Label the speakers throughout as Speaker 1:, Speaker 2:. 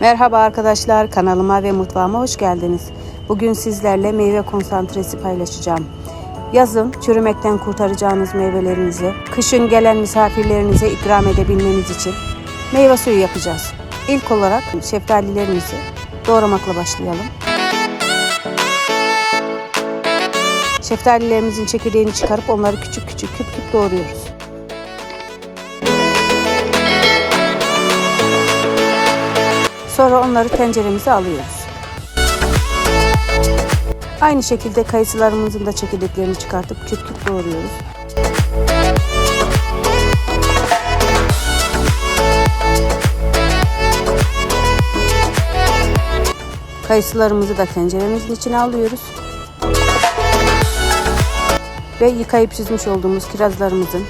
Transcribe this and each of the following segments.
Speaker 1: Merhaba arkadaşlar, kanalıma ve mutfağıma hoş geldiniz. Bugün sizlerle meyve konsantresi paylaşacağım. Yazın çürümekten kurtaracağınız meyvelerinizi, kışın gelen misafirlerinize ikram edebilmeniz için meyve suyu yapacağız. İlk olarak şeftalilerimizi doğramakla başlayalım. Şeftalilerimizin çekirdeğini çıkarıp onları küçük küçük küp küp doğruyoruz. Sonra onları tenceremize alıyoruz. Aynı şekilde kayısılarımızın da çekirdeklerini çıkartıp küp küp doğruyoruz. Kayısılarımızı da tenceremizin içine alıyoruz. Ve yıkayıp çizmiş olduğumuz kirazlarımızın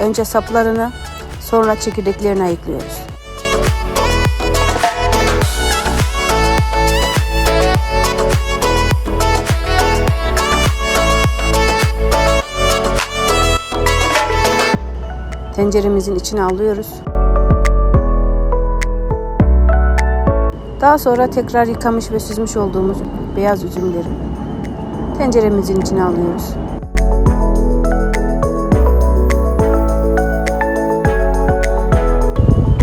Speaker 1: önce saplarını sonra çekirdeklerini ayıklıyoruz. Tenceremizin içine alıyoruz. Daha sonra tekrar yıkamış ve süzmüş olduğumuz beyaz üzümleri tenceremizin içine alıyoruz.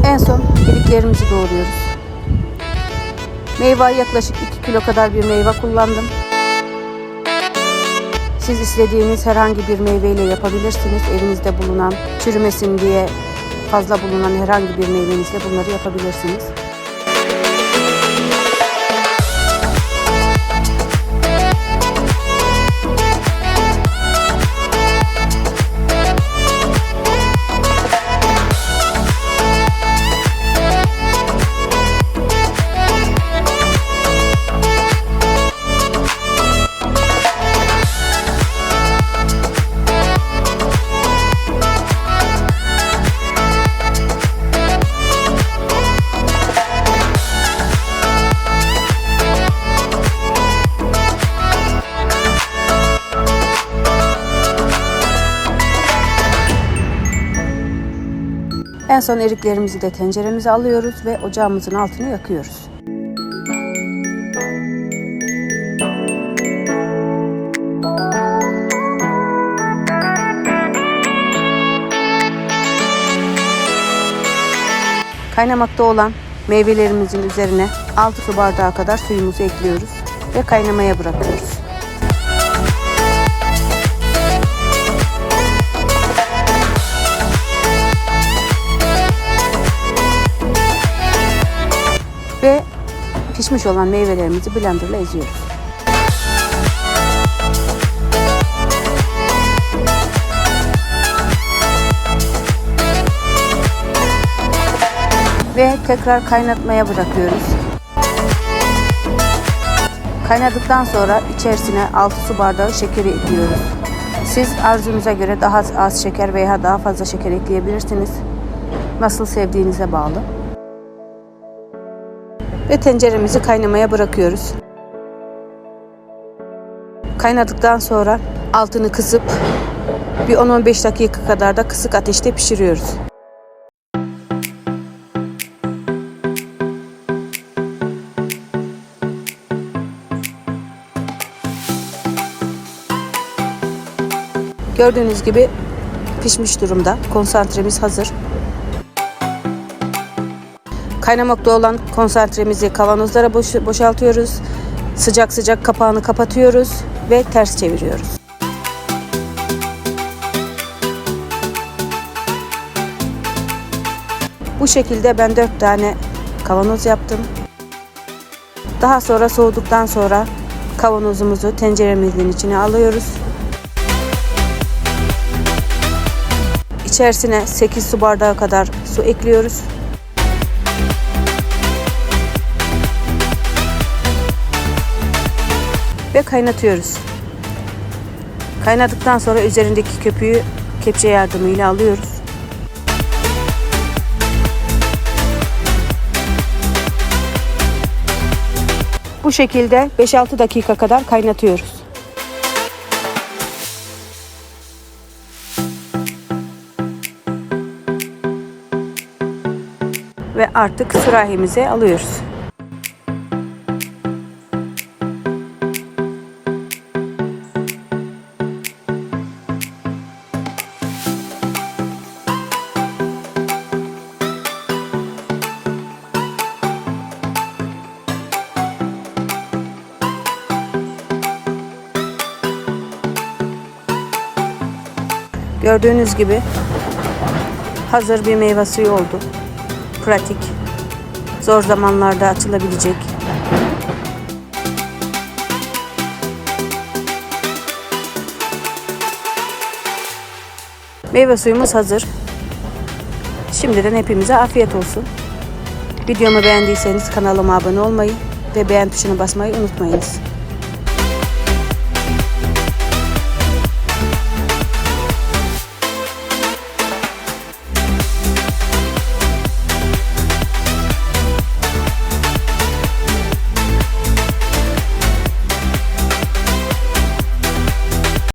Speaker 1: En son iliklerimizi doğruyoruz. Meyve yaklaşık 2 kilo kadar bir meyve kullandım. Siz istediğiniz herhangi bir meyveyle yapabilirsiniz. Evinizde bulunan, çürümesin diye fazla bulunan herhangi bir meyvenizle bunları yapabilirsiniz. En son eriklerimizi de tenceremize alıyoruz ve ocağımızın altını yakıyoruz. Kaynamakta olan meyvelerimizin üzerine 6 su bardağı kadar suyumuzu ekliyoruz ve kaynamaya bırakıyoruz. Pişmiş olan meyvelerimizi blenderla eziyoruz. Ve tekrar kaynatmaya bırakıyoruz. Kaynadıktan sonra içerisine 6 su bardağı şekeri ekliyoruz. Siz arzunuza göre daha az şeker veya daha fazla şeker ekleyebilirsiniz. Nasıl sevdiğinize bağlı ve tenceremizi kaynamaya bırakıyoruz. Kaynadıktan sonra altını kısıp bir 10-15 dakika kadar da kısık ateşte pişiriyoruz. Gördüğünüz gibi pişmiş durumda. Konsantremiz hazır. Kaynamakta olan konsantremizi kavanozlara boş, boşaltıyoruz. Sıcak sıcak kapağını kapatıyoruz ve ters çeviriyoruz. Bu şekilde ben 4 tane kavanoz yaptım. Daha sonra soğuduktan sonra kavanozumuzu tenceremizin içine alıyoruz. İçerisine 8 su bardağı kadar su ekliyoruz. Ve kaynatıyoruz. Kaynadıktan sonra üzerindeki köpüğü kepçe yardımıyla alıyoruz. Bu şekilde 5-6 dakika kadar kaynatıyoruz. Ve artık sürahimize alıyoruz. Gördüğünüz gibi hazır bir meyve suyu oldu. Pratik. Zor zamanlarda açılabilecek. Meyve suyumuz hazır. Şimdiden hepimize afiyet olsun. Videomu beğendiyseniz kanalıma abone olmayı ve beğen tuşuna basmayı unutmayınız.